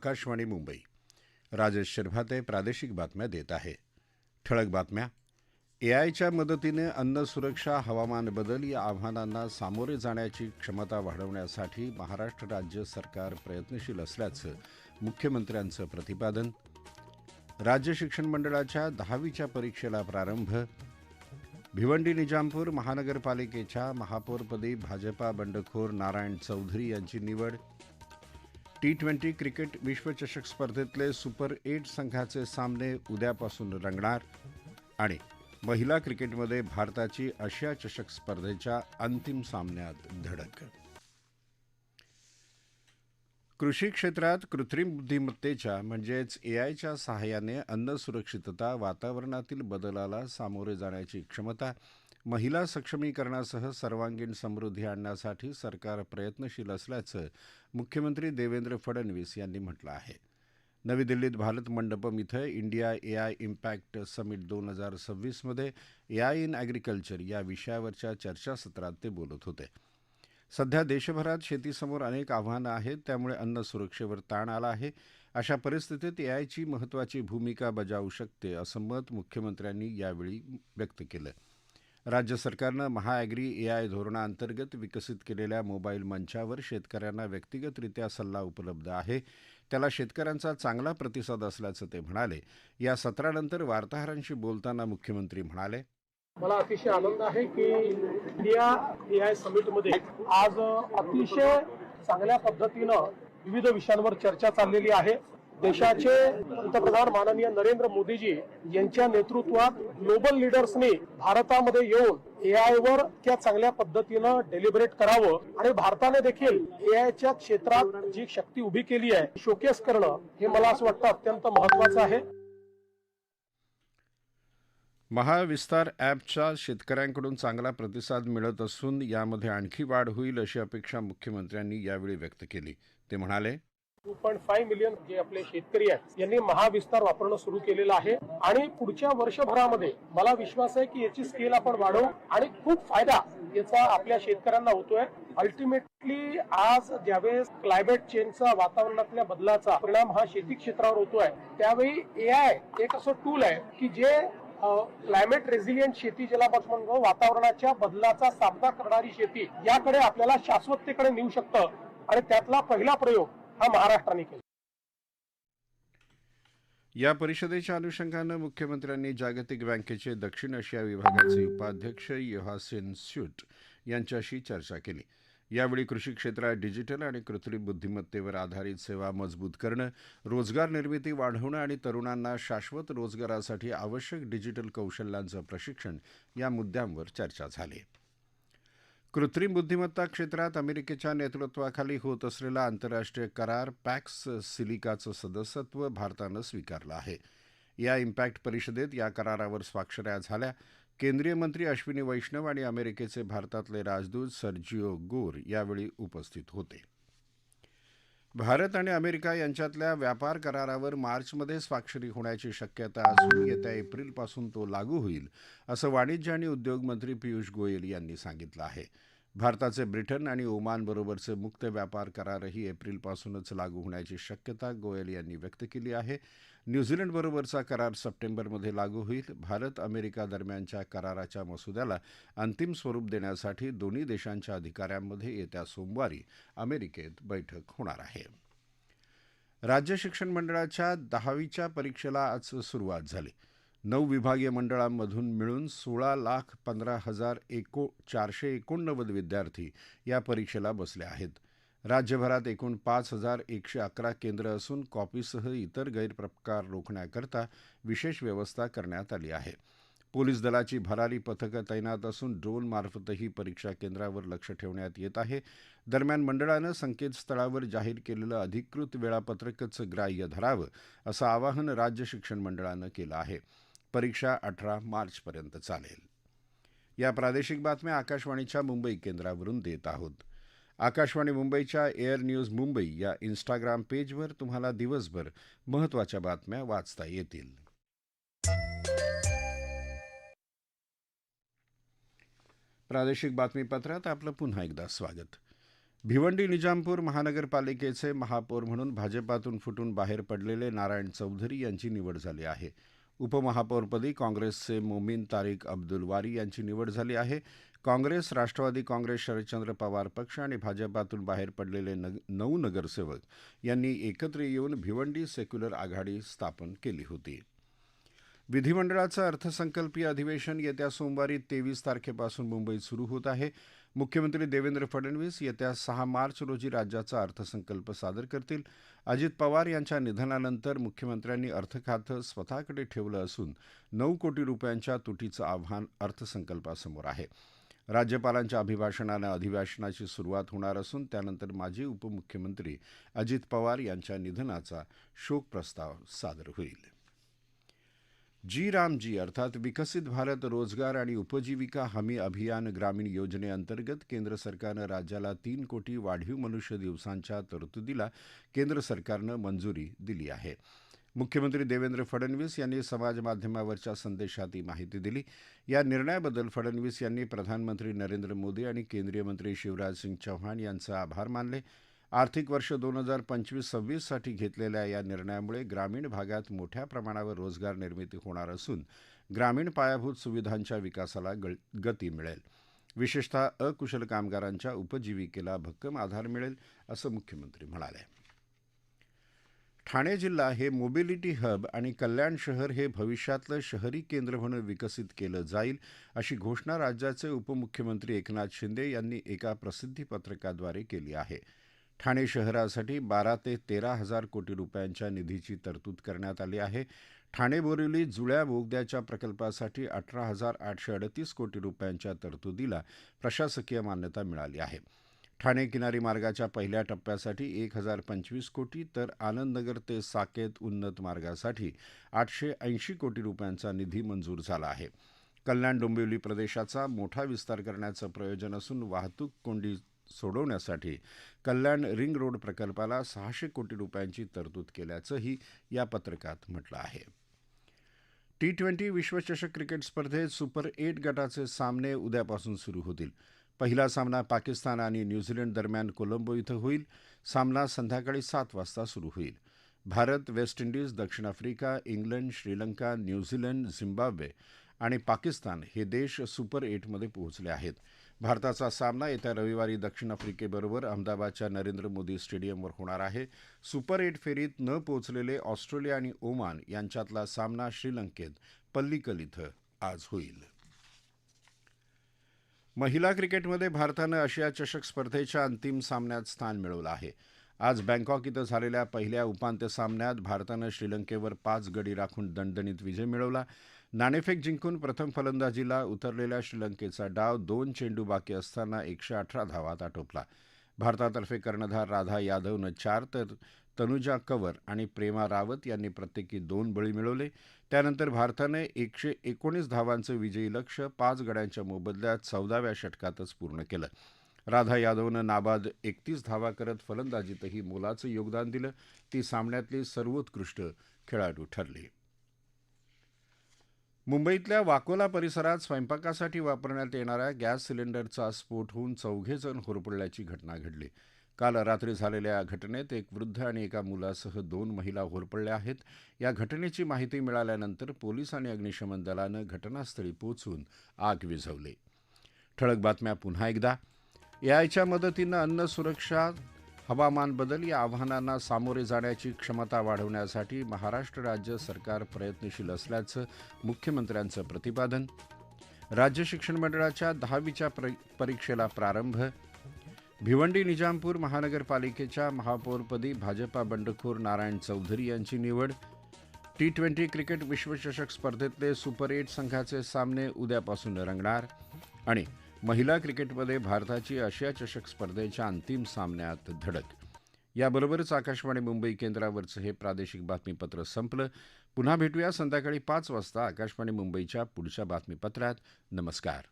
आकाशवाणी मुंबई. राजेश शिरभाते प्रादेशिक बातम्या देत आहे. ठळक बातम्या. एआयच्या मदतीने अन्न सुरक्षा हवामान बदल या आव्हानांना सामोरे जाण्याची क्षमता वाढवण्यासाठी महाराष्ट्र राज्य सरकार प्रयत्नशील असल्याचं मुख्यमंत्र्यांचं प्रतिपादन. राज्य शिक्षण मंडळाच्या दहावीच्या परीक्षेला प्रारंभ. भिवंडी निजामपूर महानगरपालिकेच्या महापौरपदी भाजपा बंडखोर नारायण चौधरी यांची निवड. टी ट्वेंटी क्रिकेट विश्वचषक स्पर्धेतले सुपर एट संघाचे सामने उद्यापासून रंगणार. आणि महिला क्रिकेटमध्ये भारताची आशिया चषक स्पर्धेच्या अंतिम सामन्यात धडक. कृषी क्षेत्रात कृत्रिम बुद्धिमत्तेच्या म्हणजेच एआयच्या सहाय्याने अन्न सुरक्षितता वातावरणातील बदलाला सामोरे जाण्याची क्षमता महिला सक्षमीकरणासह सर्वांगीण समृद्धी आणण्यासाठी सरकार प्रयत्नशील असल्याचं मुख्यमंत्री देवेंद्र फडणवीस यांनी म्हटलं आहे. नवी दिल्लीत भारत मंडपम इथं इंडिया एआय इम्पॅक्ट समिट दोन हजार सव्वीसमध्ये एआय इन ॲग्रिकल्चर या विषयावरच्या चर्चासत्रात ते बोलत होते. सध्या देशभरात शेतीसमोर अनेक आव्हानं आहेत त्यामुळे अन्न सुरक्षेवर ताण आला आहे. अशा परिस्थितीत एआयची महत्त्वाची भूमिका बजावू शकते असं मत मुख्यमंत्र्यांनी यावेळी व्यक्त केलं. राज्य सरकारनं महाॲग्री एआय धोरणाअंतर्गत विकसित केलेल्या मोबाईल मंचावर शेतकऱ्यांना व्यक्तिगतरित्या सल्ला उपलब्ध आहे. त्याला शेतकऱ्यांचा चांगला प्रतिसाद असल्याचं ते म्हणाले. या सत्रानंतर वार्ताहरांशी बोलताना मुख्यमंत्री म्हणाले. मला अतिशय आनंद आहे की इंडिया एआय समिटमध्ये आज अतिशय चांगल्या पद्धतीनं विविध विषयांवर चर्चा चाललेली आहे. देशाचे पंतप्रधान माननीय नरेंद्र मोदीजी यांच्या नेतृत्वात ग्लोबल लीडर्सनी भारतामध्ये येऊन एआय वर त्या चांगल्या पद्धतीनं डेलिब्रेट करावं. आणि भारताने देखील एआयच्या क्षेत्रात जी शक्ती उभी केली आहे शोकेस करणं हे मला असं वाटतं अत्यंत महत्वाचं आहे. महाविस्तार ॲपचा शेतकऱ्यांकडून चांगला प्रतिसाद मिळत असून यामध्ये आणखी वाढ होईल अशी अपेक्षा मुख्यमंत्र्यांनी यावेळी व्यक्त केली. ते म्हणाले टू पॉईंट फाईव्ह मिलियन जे आपले शेतकरी आहेत यांनी महाविस्तार वापरणं सुरू केलेलं आहे. आणि पुढच्या वर्षभरामध्ये मला विश्वास आहे की याची स्केल आपण वाढवू आणि खूप फायदा याचा आपल्या शेतकऱ्यांना होतोय. अल्टिमेटली आज ज्यावेळेस क्लायमेट चेंजचा वातावरणातल्या बदलाचा परिणाम हा शेती क्षेत्रावर होतोय त्यावेळी ए आय एक असं टूल आहे की जे क्लायमेट रेझिलियंट शेती ज्याला आपण म्हणतो वातावरणाच्या बदलाचा सामना करणारी शेती याकडे आपल्याला शाश्वततेकडे नेऊ शकतं. आणि त्यातला पहिला प्रयोग हा महाराष्ट्राने केला. या परिषदेच्या अनुषंगानं मुख्यमंत्र्यांनी जागतिक बँकेचे दक्षिण आशिया विभागाचे उपाध्यक्ष योहासेन स्यूट यांच्याशी चर्चा केली. यावेळी कृषी क्षेत्रात डिजिटल आणि कृत्रिम बुद्धिमत्तेवर आधारित सेवा मजबूत करणं रोजगार निर्मिती वाढवणं आणि तरुणांना शाश्वत रोजगारासाठी आवश्यक डिजिटल कौशल्यांचं प्रशिक्षण या मुद्द्यांवर चर्चा झाली. कृत्रिम बुद्धिमत्ता क्षेत्रात अमेरिकेच्या नेतृत्वाखाली होत असलेला आंतरराष्ट्रीय करार पॅक्स सिलिकाचं सदस्यत्व भारतानं स्वीकारलं आहे. या इम्पॅक्ट परिषदेत या करारावर स्वाक्षऱ्या झाल्या. केंद्रीय मंत्री अश्विनी वैष्णव आणि अमेरिकेचे भारतातले राजदूत सर्जिओ गोर यावेळी उपस्थित होते. भारत आणि अमेरिका यांच्यातल्या व्यापार करारावर मार्चमध्ये स्वाक्षरी होण्याची शक्यता असून येत्या एप्रिलपासून तो लागू होईल असं वाणिज्य आणि उद्योग मंत्री पियुष गोयल यांनी सांगितलं आहे. भारताचे ब्रिटन आणि ओमानबरोबरचे मुक्त व्यापार करारही एप्रिलपासूनच लागू होण्याची शक्यता गोयल यांनी व्यक्त केली आहे. न्यूझीलंडबरोबरचा करार सप्टेंबरमध्ये लागू होईल. भारत अमेरिका दरम्यानच्या कराराच्या मसुद्याला अंतिम स्वरूप देण्यासाठी दोन्ही देशांच्या अधिकाऱ्यांमध्ये येत्या सोमवारी अमेरिकेत बैठक होणार आहे. राज्य शिक्षण मंडळाच्या दहावीच्या परीक्षेला आज सुरुवात झाली. नऊ विभागीय मंडळांमधून मिळून सोळा लाख पंधरा हजार एको चारशे एकोणनव्वद विद्यार्थी या परीक्षेला बसले आहेत. राज्यभरात एकूण पाच हजार एकशे अकरा केंद्र असून कॉपीसह इतर गैरप्रकार रोखण्याकरता विशेष व्यवस्था करण्यात आली आहे. पोलीस दलाची भरारी पथकं तैनात असून ड्रोनमार्फतही परीक्षा केंद्रावर लक्ष ठेवण्यात येत आहे. दरम्यान मंडळानं संकेतस्थळावर जाहीर केलेलं अधिकृत वेळापत्रकच ग्राह्य धरावं असं आवाहन राज्य शिक्षण मंडळानं केलं आहे. परीक्षा अठरा मार्चपर्यंत चालेल. या प्रादेशिक बातम्या आकाशवाणीच्या मुंबई केंद्रावरून देत आहोत. आकाशवाणी मुंबईच्या एअर न्यूज मुंबई या इन्स्टाग्राम पेजवर तुम्हाला दिवसभर महत्त्वाच्या बातम्या वाचता येतील. प्रादेशिक बातमीपत्रात आपलं पुन्हा एकदा स्वागत. भिवंडी निजामपूर महानगरपालिकेचे महापौर म्हणून भाजपातून फुटून बाहेर पडलेले नारायण चौधरी यांची निवड झाली आहे. उपमहापौरपदी काँग्रेसचे मोमीन तारिक अब्दुल वारी यांची निवड झाली आहे. काँग्रेस राष्ट्रवादी काँग्रेस शरदचंद्र पवार पक्ष आणि भाजपातून बाहेर पडलेले नग नऊ नगरसेवक यांनी एकत्र येऊन भिवंडी सेक्युलर आघाडी स्थापन केली होती. विधिमंडळाचं अर्थसंकल्पीय अधिवेशन येत्या सोमवारी तेवीस तारखेपासून मुंबईत सुरू होत आहे. मुख्यमंत्री देवेंद्र फडणवीस येत्या सहा मार्च रोजी राज्याचा अर्थसंकल्प सादर करतील. अजित पवार यांच्या निधनानंतर मुख्यमंत्र्यांनी अर्थखातं स्वतःकडे ठेवलं असून नऊ कोटी रुपयांच्या तुटीचं आव्हान अर्थसंकल्पासमोर आहे. राज्यपालांच्या अभिभाषणानं अधिवेशनाची सुरुवात होणार असून त्यानंतर माजी उपमुख्यमंत्री अजित पवार यांच्या निधनाचा शोक प्रस्ताव सादर होईल. जी रामजी अर्थात विकसित भारत रोजगार आणि उपजीविका हमी अभियान ग्रामीण योजनेअंतर्गत केंद्र सरकारनं राज्याला तीन कोटी वाढीव मनुष्य दिवसांच्या तरतुदीला केंद्र सरकारनं मंजुरी दिली आहे. मुख्यमंत्री देवेंद्र फडणवीस यांनी समाजमाध्यमावरच्या संदेशात ही माहिती दिली. या निर्णयाबद्दल फडणवीस यांनी प्रधानमंत्री नरेंद्र मोदी आणि केंद्रीय मंत्री शिवराज सिंग चौहान यांचे आभार मानले. आर्थिक वर्ष दोन हजार पंचवीस सव्वीससाठी घेतलेल्या या निर्णयामुळे ग्रामीण भागात मोठ्या प्रमाणावर रोजगार निर्मिती होणार असून ग्रामीण पायाभूत सुविधांच्या विकासाला ग गती मिळेल. विशेषतः अकुशल कामगारांच्या उपजीविकेला भक्कम आधार मिळेल असं मुख्यमंत्री म्हणाले. ठाणे जिल्हा हे मोबिलिटी हब आणि कल्याण शहर हे भविष्यातलं शहरी केंद्र म्हणून विकसित केलं जाईल अशी घोषणा राज्याचे उपमुख्यमंत्री एकनाथ शिंदे यांनी एका प्रसिद्धीपत्रकाद्वारे केली आहे. ठाणे शहरासाठी बारा ते तेरा हजार कोटी रुपयांच्या निधीची तरतूद करण्यात आली आहे. ठाणे बोरिवली जुळ्या बोगद्याच्या प्रकल्पासाठी अठरा हजार आठशे अडतीस कोटी रुपयांच्या तरतुदीला प्रशासकीय मान्यता मिळाली आहे. ठाणे किनारी मार्गाच्या पहिल्या टप्प्यासाठी एक हजार पंचवीस कोटी तर आनंदनगर ते साकेत उन्नत मार्गासाठी आठशे ऐंशी कोटी रुपयांचा निधी मंजूर झाला आहे. कल्याण डोंबिवली प्रदेशाचा मोठा विस्तार करण्याचं प्रयोजन असून वाहतूक कोंडी सोडवण्यासाठी कल्याण रिंग रोड प्रकल्पाला सहाशे कोटी रुपयांची तरतूद केल्याचंही या पत्रकात म्हटलं आहे. टी ट्वेंटी विश्वचषक क्रिकेट स्पर्धेत सुपर एट गटाचे सामने उद्यापासून सुरू होतील. पहिला सामना पाकिस्तान आणि न्यूझीलंड दरम्यान कोलंबो इथं होईल. सामना संध्याकाळी सात वाजता सुरू होईल. भारत वेस्ट इंडिज दक्षिण Africa England Sri Lanka New Zealand Zimbabwe आणि पाकिस्तान हे देश सुपर एटमध्ये पोहोचले आहेत. भारताचा सामना येत्या रविवारी दक्षिण आफ्रिकेबरोबर अहमदाबादच्या नरेंद्र मोदी स्टेडियमवर होणार आहे. सुपर एट फेरीत न पोहोचलेले ऑस्ट्रेलिया आणि ओमान यांच्यातला सामना श्रीलंकेत पल्लिकल इथं आज होईल. महिला क्रिकेटमध्ये भारतानं आशिया चषक स्पर्धेच्या अंतिम सामन्यात स्थान मिळवलं आहे. आज बँकॉक इथं झालेल्या पहिल्या उपांत्य सामन्यात भारतानं श्रीलंकेवर पाच गडी राखून दणदणीत विजय मिळवला. नाणेफेक जिंकून प्रथम फलंदाजीला उतरलेल्या श्रीलंकेचा डाव दोन चेंडू बाकी असताना एकशे अठरा धावात आटोपला. भारतातर्फे कर्णधार राधा यादवनं चार तर तनुजा कंवर आणि प्रेमा रावत यांनी प्रत्येकी दोन बळी मिळवले. त्यानंतर भारतानं एकशे एकोणीस धावांचं विजयी लक्ष पाच गड्यांच्या मोबदल्यात चौदाव्या षटकातच पूर्ण केलं. राधा यादवनं नाबाद एकतीस धावा करत फलंदाजीतही मोलाचं योगदान दिलं. ती सामन्यातली सर्वोत्कृष्ट खेळाडू ठरली. मुंबईतल्या वाकोला परिसरात स्वयंपाकासाठी वापरण्यात येणाऱ्या गॅस सिलेंडरचा स्फोट होऊन चौघे जण होरपडल्याची घटना घडली. काल रात्री झालेल्या या घटनेत एक वृद्ध आणि एका मुलासह दोन महिला होरपडल्या आहेत. या घटनेची माहिती मिळाल्यानंतर पोलीस आणि अग्निशमन दलानं घटनास्थळी पोहोचून आग विझवली. ठळक बातम्या पुन्हा एकदा. एआयच्या मदतीनं अन्न सुरक्षा हवामान बदल या आव्हानांना सामोरे जाण्याची क्षमता वाढवण्यासाठी महाराष्ट्र राज्य सरकार प्रयत्नशील असल्याचं मुख्यमंत्र्यांचं प्रतिपादन. राज्य शिक्षण मंडळाच्या दहावीच्या परीक्षेला प्रारंभ. भिवंडी निजामपूर महानगरपालिकेच्या महापौरपदी भाजपा बंडखोर नारायण चौधरी यांची निवड. टी ट्वेंटी क्रिकेट विश्वचषक स्पर्धेतले सुपर एट संघाचे सामने उद्यापासून रंगणार. आणि महिला क्रिकेटमध्ये भारताची आशिया चषक स्पर्धेच्या अंतिम सामन्यात धडक. याबरोबरच आकाशवाणी मुंबई केंद्रावरचं हे प्रादेशिक बातमीपत्र संपलं. पुन्हा भेटूया संध्याकाळी पाच वाजता आकाशवाणी मुंबईच्या पुढच्या बातमीपत्रात. नमस्कार.